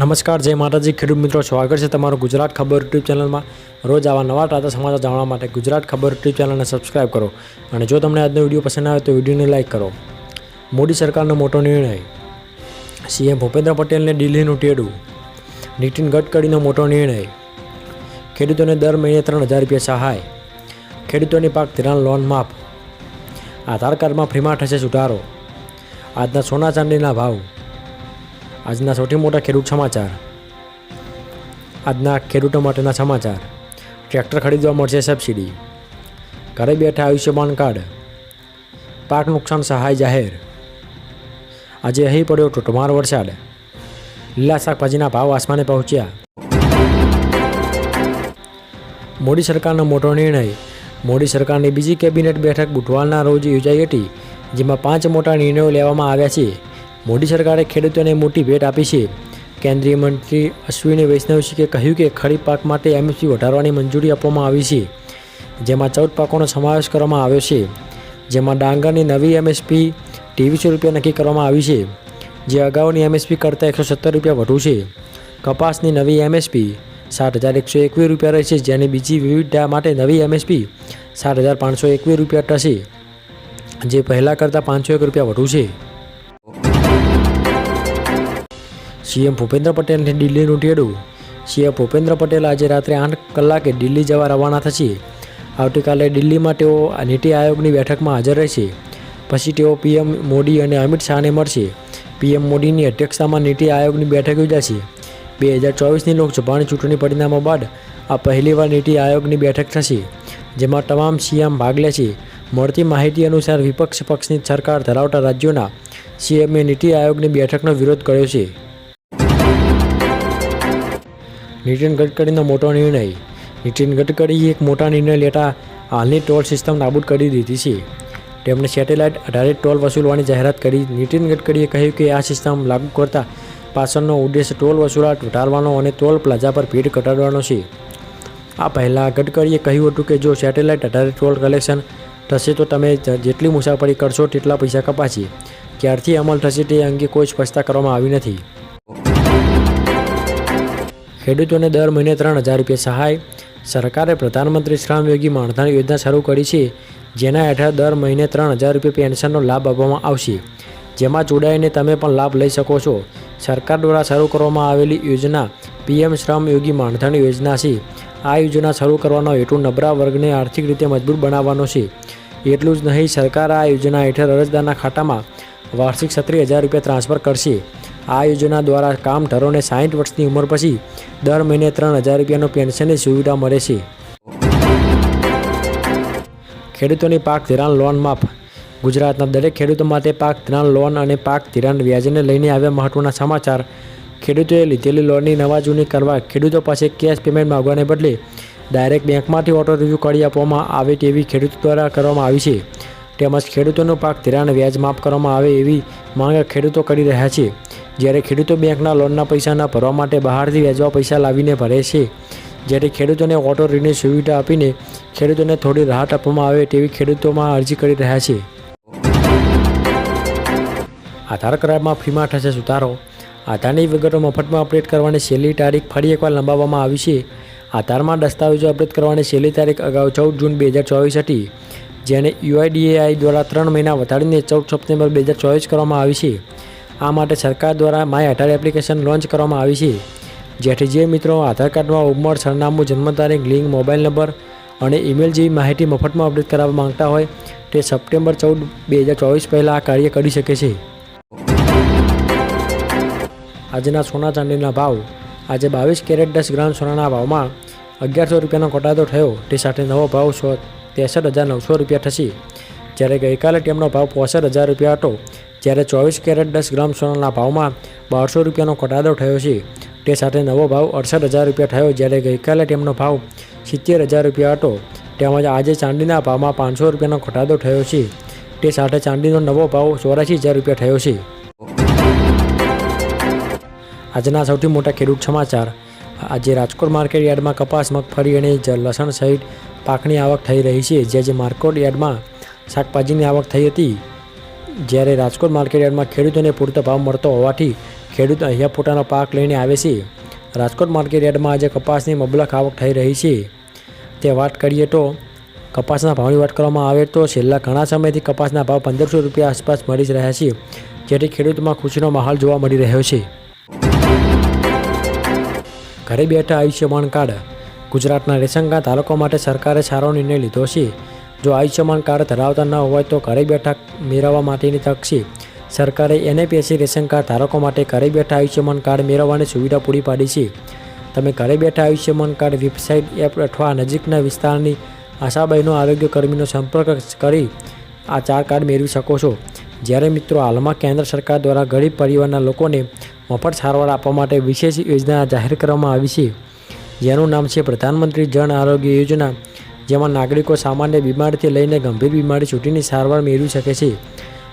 નમસ્કાર, જય માતાજી. ખેડૂત મિત્રો, સ્વાગત છે તમારું ગુજરાત ખબર યુટ્યુબ ચેનલમાં. રોજ આવા નવા તાજા સમાચાર જાણવા માટે ગુજરાત ખબર યુટ્યુબ ચેનલને સબસ્ક્રાઇબ કરો અને જો તમને આજનો વીડિયો પસંદ આવે તો વિડીયોને લાઇક કરો. મોદી સરકારનો મોટો નિર્ણય. સીએમ ભૂપેન્દ્ર પટેલને દિલ્હીનું ટેડું. નીતિન ગડકરીનો મોટો નિર્ણય. ખેડૂતોને દર મહિને ત્રણ હજાર રૂપિયા સહાય. ખેડૂતોની પાક ધિરાણ લોન માફ. આધાર કાર્ડમાં ફ્રીમાં થશે સુધારો. આજના સોના ચાંદીના ભાવ. આજના સૌથી મોટા ખેડૂત સમાચાર. આજના ખેડૂતો માટેના સમાચાર. ટ્રેક્ટર ખરીદવા મળશે સબસિડી. ઘરે બેઠા આયુષ્યમાન કાર્ડ. પાક નુકસાન સહાય જાહેર. આજે અહીં પડ્યો તોટમાર વરસાદ. લીલા શાકભાજીના ભાવ આસમાને પહોંચ્યા. મોદી સરકારનો મોટો નિર્ણય. મોદી સરકારની બીજી કેબિનેટ બેઠક બુધવારના રોજ યોજાઈ હતી, જેમાં પાંચ મોટા નિર્ણયો લેવામાં આવ્યા છે. મોદી સરકારે ખેડૂતોને મોટી ભેટ આપી છે. કેન્દ્રીય મંત્રી અશ્વિની વૈષ્ણવસિંહે કહ્યું કે ખરીફ પાક માટે એમએસપી વધારવાની મંજૂરી આપવામાં આવી છે. જેમાં ચૌદ પાકોનો સમાવેશ કરવામાં આવ્યો છે. જેમાં ડાંગરની નવી એમએસપી ત્રેવીસો રૂપિયા નક્કી કરવામાં આવી છે. જે અગાઉની એમએસપી કરતાં એકસો સત્તર રૂપિયા વધુ છે. કપાસની નવી એમએસપી સાત હજાર એકસો એકવીસ રૂપિયા રહેશે, જેની બીજી વિવિધતા માટે નવી એમએસપી સાત હજાર પાંચસો એકવીસ રૂપિયા થશે. જે પહેલાં કરતાં પાંચસો એક રૂપિયા વધુ છે. સીએમ ભૂપેન્દ્ર પટેલને દિલ્હીનું ટેડું સીએમ ભૂપેન્દ્ર પટેલ આજે રાત્રે આઠ કલાકે દિલ્હી જવા રવાના થશે. આવતીકાલે દિલ્હીમાં તેઓ નીતિ આયોગની બેઠકમાં હાજર રહેશે. પછી તેઓ પીએમ મોદી અને અમિત શાહને મળશે. પીએમ મોદીની અધ્યક્ષતામાં નીતિ આયોગની બેઠક યોજાશે. બે હજાર ચોવીસની લોકસભાની ચૂંટણી પરિણામો બાદ આ પહેલીવાર નીતિ આયોગની બેઠક થશે, જેમાં તમામ સીએમ ભાગ લેશે. મળતી માહિતી અનુસાર વિપક્ષ પક્ષની સરકાર ધરાવતા રાજ્યોના સીએમએ નીતિ આયોગની બેઠકનો વિરોધ કર્યો છે. નીતિન ગડકરીનો મોટો નિર્ણય. નીતિન ગડકરીએ એક મોટા નિર્ણય લેતા હાલની ટોલ સિસ્ટમ નાબૂદ કરી દીધી છે. તેમણે સેટેલાઇટ આધારિત ટોલ વસૂલવાની જાહેરાત કરી. નીતિન ગડકરીએ કહ્યું કે આ સિસ્ટમ લાગુ કરતા પાછળનો ઉદ્દેશ ટોલ વસૂલાત વધારવાનો અને ટોલ પ્લાઝા પર ભીડ ઘટાડવાનો છે. આ પહેલાં ગડકરીએ કહ્યું હતું કે જો સેટેલાઇટ આધારિત ટોલ કલેક્શન થશે તો તમે જેટલી મુસાફરી કરશો તેટલા પૈસા કપાશે. ક્યારથી અમલ થશે તે અંગે કોઈ સ્પષ્ટતા કરવામાં આવી નથી. ખેડૂતોને દર મહિને ત્રણ હજાર રૂપિયા સહાય. સરકારે પ્રધાનમંત્રી શ્રમ યોગી માનધન યોજના શરૂ કરી છે, જેના હેઠળ દર મહિને ત્રણ હજાર રૂપિયા પેન્શનનો લાભ આપવામાં આવશે. જેમાં જોડાઈને તમે પણ લાભ લઈ શકો છો. સરકાર દ્વારા શરૂ કરવામાં આવેલી યોજના પીએમ શ્રમ યોગી માનધન યોજના છે. આ યોજના શરૂ કરવાનો હેતુ નબળા વર્ગને આર્થિક રીતે મજબૂત બનાવવાનો છે. એટલું જ નહીં, સરકાર આ યોજના હેઠળ અરજદારના ખાતામાં વાર્ષિક સત્રી હજાર રૂપિયા ટ્રાન્સફર કરશે. આ યોજના દ્વારા કામઢરોને સાઠ વર્ષની ઉંમર પછી દર મહિને ત્રણ હજાર રૂપિયાનો પેન્શનની સુવિધા મળે છે. ખેડૂતોની પાક ધિરાણ લોન માફ. ગુજરાતના દરેક ખેડૂતો માટે પાક ધિરાણ લોન અને પાક ધિરાણ વ્યાજને લઈને આવ્યા મહત્વના સમાચાર. ખેડૂતોએ લીધેલી લોનની નવા જૂની કરવા ખેડૂતો પાસે કેશ પેમેન્ટ માંગવાને બદલે ડાયરેક્ટ બેંકમાંથી ઓટો રિવ્યૂ કરી આપવામાં આવે તેવી ખેડૂતો દ્વારા કરવામાં આવી છે. તેમજ ખેડૂતોનું પાક ધિરાણ વ્યાજ માફ કરવામાં આવે એવી માંગ ખેડૂતો કરી રહ્યા છે. જ્યારે ખેડૂતો બેંકના લોનના પૈસા ન ભરવા માટે બહારથી વેચવા પૈસા લાવીને ભરે છે. જ્યારે ખેડૂતોને ઓટો ઋણની સુવિધા આપીને ખેડૂતોને થોડી રાહત આપવામાં આવે તેવી ખેડૂતોમાં અરજી કરી રહ્યા છે. આધાર કરારમાં ફીમાં થશે સુધારો. આધારની વિગતો મફતમાં અપડેટ કરવાની છેલ્લી તારીખ ફરી એકવાર લંબાવવામાં આવી છે. આધારમાં દસ્તાવેજો અપડેટ કરવાની છેલ્લી તારીખ અગાઉ ચૌદ જૂન બે હજાર ચોવીસ હતી, જેને યુઆઈડીએઆઈ દ્વારા ત્રણ મહિના વધારીને ચૌદ સપ્ટેમ્બર બે હજાર ચોવીસ કરવામાં આવી છે. આ માટે સરકાર દ્વારા માય આધાર એપ્લિકેશન લોન્ચ કરવામાં આવી છે. જેથી જે મિત્રો આધાર કાર્ડમાં ઉંમર, સરનામું, જન્મ તારીખ લિંક મોબાઈલ નંબર અને ઈમેલ જેવી માહિતી મફતમાં અપડેટ કરાવવા માંગતા હોય તે સપ્ટેમ્બર ચૌદ, બે હજાર ચોવીસ પહેલાં આ કાર્ય કરી શકે છે. આજના સોના ચાંદીના ભાવ. આજે બાવીસ કેરેટ દસ ગ્રામ સોનાના ભાવમાં અગિયારસો રૂપિયાનો ઘટાડો થયો. તે સાથે નવો ભાવ સો, ત્રેસઠ હજાર નવસો રૂપિયા થશે. જ્યારે ગઈકાલે તેમનો ભાવ પોસઠ હજાર રૂપિયા હતો. જ્યારે ચોવીસ કેરેટ દસ ગ્રામ સોનાના ભાવમાં બારસો રૂપિયાનો ઘટાડો થયો છે. તે સાથે નવો ભાવ અડસઠ હજાર રૂપિયા થયો જ્યારે ગઈકાલે તેમનો ભાવ સિત્તેર હજાર રૂપિયા હતો. તેમજ આજે ચાંદીના ભાવમાં પાંચસો રૂપિયાનો ઘટાડો થયો છે. તે સાથે ચાંદીનો નવો ભાવ ચોરાશી હજાર રૂપિયા થયો છે. આજના સૌથી મોટા ખેડૂત સમાચાર. આજે રાજકોટ માર્કેટ યાર્ડમાં કપાસ, મગફળી અને લસણ સહિત પાકની આવક થઈ રહી છે. જે આજે માર્કેટ યાર્ડમાં શાકભાજીની આવક થઈ હતી. જ્યારે રાજકોટ માર્કેટ યાર્ડમાં ખેડૂતોને પૂરતો ભાવ મળતો હોવાથી ખેડૂત અહીંયા પોતાનો પાક લઈને આવે છે. રાજકોટ માર્કેટ યાર્ડમાં આજે કપાસની મબલક આવક થઈ રહી છે. તે વાત કરીએ તો કપાસના ભાવની વાત કરવામાં આવે તો છેલ્લા ઘણા સમયથી કપાસના ભાવ પંદરસો રૂપિયા આસપાસ મળી જ રહ્યા છે, જેથી ખેડૂતમાં ખુશીનો માહોલ જોવા મળી રહ્યો છે. ઘરે બેઠા આયુષ્યમાન કાર્ડ ગુજરાતના રેશન કાર્ડ ધારકો માટે સરકારે સારો નિર્ણય લીધો છે. જો આયુષ્યમાન કાર્ડ ધરાવતા ન હોય તો ઘરે બેઠા મેળવવા માટેની તક છે સરકારે એનએપીએસસી રેશન કાર્ડ ધારકો માટે ઘરે બેઠા આયુષ્યમાન કાર્ડ મેળવવાની સુવિધા પૂરી પાડી છે. તમે ઘરે બેઠા આયુષ્યમાન કાર્ડ વેબસાઇટ એપ અથવા નજીકના વિસ્તારની આશાબહેનો આરોગ્ય કર્મીનો સંપર્ક કરી આ ચાર કાર્ડ મેળવી શકો છો. જ્યારે મિત્રો હાલમાં કેન્દ્ર સરકાર દ્વારા ગરીબ પરિવારના લોકોને મફત સારવાર આપવા માટે વિશેષ યોજના જાહેર કરવામાં આવી છે. જેનું નામ છે પ્રધાનમંત્રી જન આરોગ્ય યોજના. જેમાં નાગરિકો સામાન્ય બીમારીથી લઈને ગંભીર બીમારી છૂટીની સારવાર મેળવી શકે છે.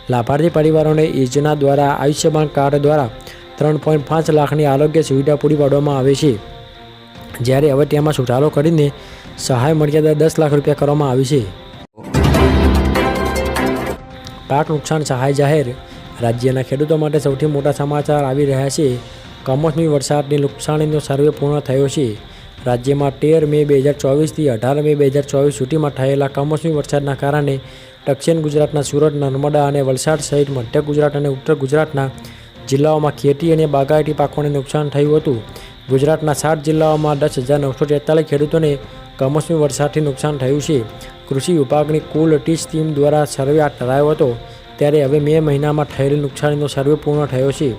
લાભાર્થી પરિવારોને યોજના દ્વારા આયુષ્યમાન કાર્ડ દ્વારા ત્રણ પોઈન્ટ પાંચ લાખની આરોગ્ય સુવિધા પૂરી પાડવામાં આવે છે. જ્યારે હવે તેમાં સુધારો કરીને સહાય મર્યાદા દસ લાખ રૂપિયા કરવામાં આવી છે. પાક નુકસાન સહાય જાહેર. રાજ્યના ખેડૂતો માટે સૌથી મોટા સમાચાર આવી રહ્યા છે. કમોસમી વરસાદની નુકસાનીનો સર્વે પૂર્ણ થયો છે. રાજ્યમાં તેર મે બે હજાર ચોવીસથી અઢાર મે બે હજાર ચોવીસ સુધીમાં થયેલા કમોસમી વરસાદના કારણે દક્ષિણ ગુજરાતના સુરત, નર્મદા અને વલસાડ સહિત મધ્ય ગુજરાત અને ઉત્તર ગુજરાતના જિલ્લાઓમાં ખેતી અને બાગાયતી પાકોને નુકસાન થયું હતું. ગુજરાતના સાત જિલ્લાઓમાં દસ હજાર નવસો તેતાલીસ ખેડૂતોને કમોસમી વરસાદથી નુકસાન થયું છે. કૃષિ વિભાગની કુલ ટીસ ટીમ દ્વારા સર્વે કરાયો હતો. ત્યારે હવે મે મહિનામાં થયેલી નુકસાનીનો સર્વે પૂર્ણ થયો છે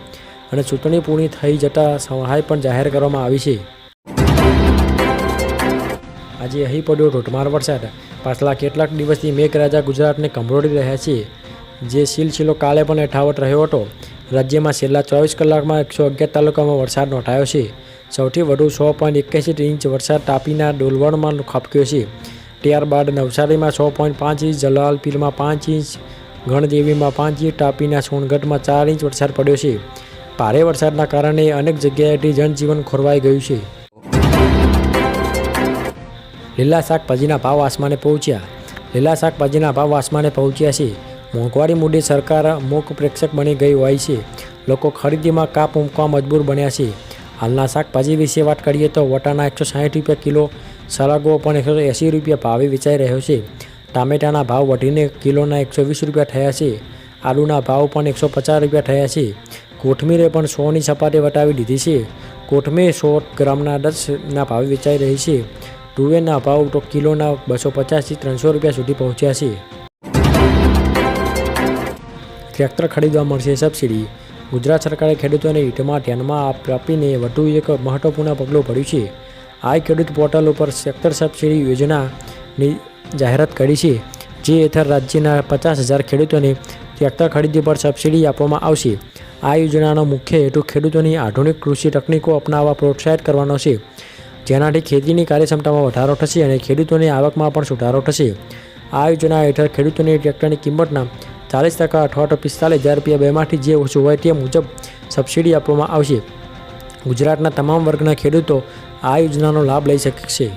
અને ચૂંટણી પૂર્ણ થઈ જતાં સહાય પણ જાહેર કરવામાં આવી છે. આજે અહીં પડ્યો ધોધમાર વરસાદ. પાછલા કેટલાક દિવસથી મેઘરાજા ગુજરાતને કંભરોળી રહ્યા છે. જે સિલસિલો કાલે પણ યથાવત રહ્યો હતો. રાજ્યમાં છેલ્લા ચોવીસ કલાકમાં એકસો અગિયાર તાલુકામાં વરસાદ નોંધાયો છે. સૌથી વધુ છ પોઈન્ટ એક્યાસી ઇંચ વરસાદ તાપીના ડોલવણમાં ખાબક્યો છે. ત્યારબાદ નવસારીમાં છ પોઈન્ટ પાંચ ઇંચ, જલાલપીરમાં પાંચ ઇંચ, ગણદેવીમાં પાંચ ઇંચ, તાપીના સોનગઢમાં ચાર ઇંચ વરસાદ પડ્યો છે. ભારે વરસાદના કારણે અનેક જગ્યાએથી જનજીવન ખોરવાઈ ગયું છે. લીલા શાકભાજીના ભાવ આસમાને પહોંચ્યા. લીલા શાકભાજીના ભાવ આસમાને પહોંચ્યા છે. મોંઘવારી મૂડી સરકાર મૂક પ્રેક્ષક બની ગઈ હોય છે. લોકો ખરીદીમાં કાપ મૂકવા મજબૂર બન્યા છે. હાલના શાકભાજી વિશે વાત કરીએ તો વટાણા એકસો સાઠ રૂપિયા કિલો સરાગો પણ એકસો એંસી રૂપિયા ભાવે વેચાઈ રહ્યો છે. ટામેટાના ભાવ વધીને કિલોના એકસો વીસ રૂપિયા થયા છે. આલુના ભાવ પણ એકસો પચાસ રૂપિયા થયા છે. કોથમીરે પણ સોની સપાટી વટાવી દીધી છે. કોથમીર સો ગ્રામના દસના ભાવે વેચાઈ રહી છે. તુવેરના ભાવ તો કિલોના બસો પચાસથી ત્રણસો રૂપિયા સુધી પહોંચ્યા છે. ટ્રેક્ટર ખરીદવા મળશે સબસિડી. ગુજરાત સરકારે ખેડૂતોને હિતમાં ધ્યાનમાં આપ- આપીને વધુ એક મહત્વપૂર્ણ પગલું ભર્યું છે. આ ખેડૂત પોર્ટલ ઉપર ટ્રેક્ટર સબસિડી યોજનાની જાહેરાત કરી છે, જે હેઠળ રાજ્યના પચાસ હજાર ખેડૂતોને ટ્રેક્ટર ખરીદી પર સબસિડી આપવામાં આવશે. આ યોજનાનો મુખ્ય હેતુ ખેડૂતોની આધુનિક કૃષિ તકનીકો અપનાવવા, પ્રોત્સાહિત કરવાનો છે. જેનાથી ખેતીની કાર્યક્ષમતામાં વધારો થશે અને ખેડૂતોની આવકમાં પણ સુધારો થશે. આ યોજના હેઠળ ખેડૂતોની ટ્રેક્ટરની કિંમતના ચાલીસ ટકા અથવા તો પિસ્તાલીસ હજાર રૂપિયા બેમાંથી જે ઓછું હોય તે મુજબ સબસિડી આપવામાં આવશે. ગુજરાતના તમામ વર્ગના ખેડૂતો આ યોજનાનો લાભ લઈ શકશે.